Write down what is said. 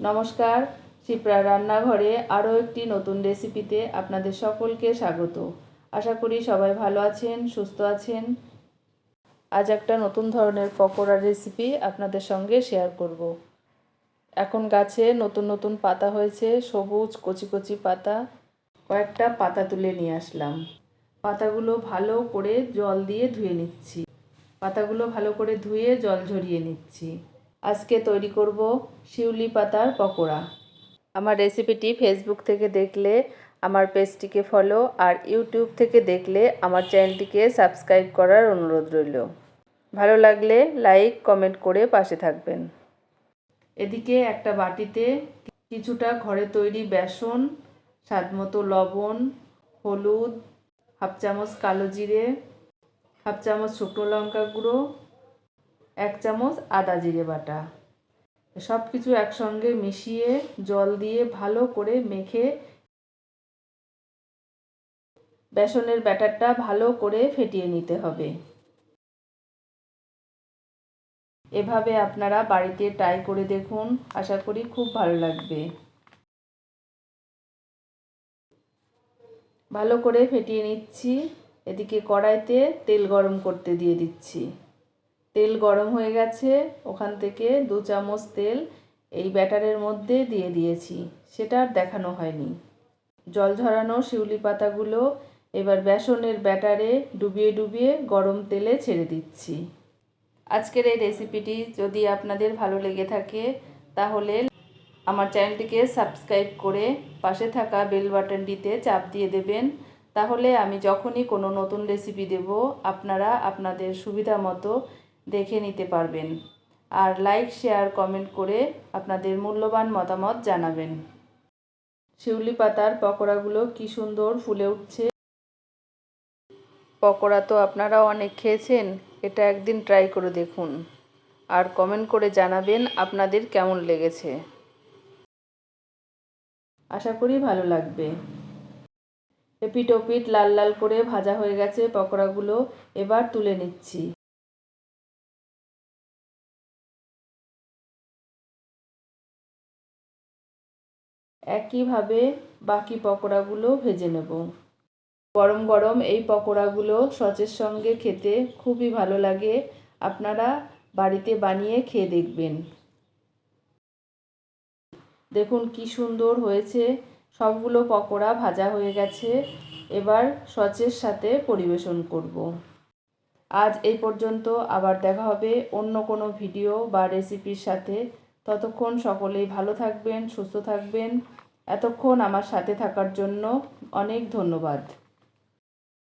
নমস্কার, শিপ্রা রান্নাঘরে আরও একটি নতুন রেসিপিতে আপনাদের সকলকে স্বাগত। আশা করি সবাই ভালো আছেন, সুস্থ আছেন। আজ একটা নতুন ধরনের পকোড়ার রেসিপি আপনাদের সঙ্গে শেয়ার করব। এখন গাছে নতুন নতুন পাতা হয়েছে, সবুজ কচি কচি পাতা। কয়েকটা পাতা তুলে নিয়ে আসলাম। পাতাগুলো ভালো করে জল দিয়ে ধুয়ে নিচ্ছি। পাতাগুলো ভালো করে ধুয়ে জল ঝরিয়ে নিচ্ছি। আজকে তৈরি করব শিউলি পাতার পকোড়া। আমার রেসিপিটি ফেসবুক থেকে দেখলে, আমার পেজটিকে ফলো আর ইউটিউব থেকে দেখলে আমার চ্যানেলটিকে সাবস্ক্রাইব করার অনুরোধ রইল। ভালো লাগলে লাইক কমেন্ট করে পাশে থাকবেন। এদিকে একটা বাটিতে কিছুটা ঘরে তৈরি বেসন, স্বাদমতো লবণ, হলুদ, হাফ চামচ কালো জিরে, হাফ চামচ শুকনো লঙ্কা গুঁড়ো এক চামচ আদা জিরে বাটা। সব কিছু একসঙ্গে মিশিয়ে জল দিয়ে ভালো করে মেখে বেসনের ব্যাটারটা ভালো করে ফেটিয়ে নিতে হবে। এভাবে আপনারা বাড়িতে ট্রাই করে দেখুন, আশা করি খুব ভালো লাগবে। ভালো করে ফেটিয়ে নিচ্ছি, এদিকে কড়াইতে তেল গরম করতে দিয়ে দিচ্ছি। তেল গরম হয়ে গেছে, ওখান থেকে দু চামচ তেল এই ব্যাটারের মধ্যে দিয়ে দিয়েছি, সেটা আর দেখানো হয়নি। জল ঝরানো শিউলি পাতাগুলো এবার বেসনের ব্যাটারে ডুবিয়ে ডুবিয়ে গরম তেলে ছেড়ে দিচ্ছি। আজকের এই রেসিপিটি যদি আপনাদের ভালো লেগে থাকে, তাহলে আমার চ্যানেলটিকে সাবস্ক্রাইব করে পাশে থাকা বেল বাটনটিতে চাপ দিয়ে দেবেন। তাহলে আমি যখনই কোনো নতুন রেসিপি দেব, আপনারা আপনাদের সুবিধা মতো দেখে নিতে পারবেন। আর লাইক শেয়ার কমেন্ট করে আপনাদের মূল্যবান মতামত জানাবেন। শিউলি পাতার পকোড়াগুলো কি সুন্দর ফুলে উঠছে। পকোড়া তো আপনারাও অনেক খেয়েছেন, এটা একদিন ট্রাই করে দেখুন। আর কমেন্ট করে জানাবেন আপনাদের কেমন লেগেছে। আশা করি ভালো লাগবে। এপিট ওপিট লাল লাল করে ভাজা হয়ে গেছে পকোড়াগুলো, এবার তুলে নিচ্ছি। একইভাবে বাকি পকোড়াগুলো ভেজে নেব। গরম গরম এই পকোড়াগুলো সচের সঙ্গে খেতে খুবই ভালো লাগে। আপনারা বাড়িতে বানিয়ে খেয়ে দেখবেন। দেখুন কি সুন্দর হয়েছে। সবগুলো পকোড়া ভাজা হয়ে গেছে। এবার সচের সাথে পরিবেশন করব। আজ এই পর্যন্ত আবার দেখা হবে অন্য কোনো ভিডিও বা রেসিপির সাথে। ততক্ষণ সকলেই ভালো থাকবেন সুস্থ থাকবেন। এতক্ষণ আমার সাথে থাকার জন্য অনেক ধন্যবাদ।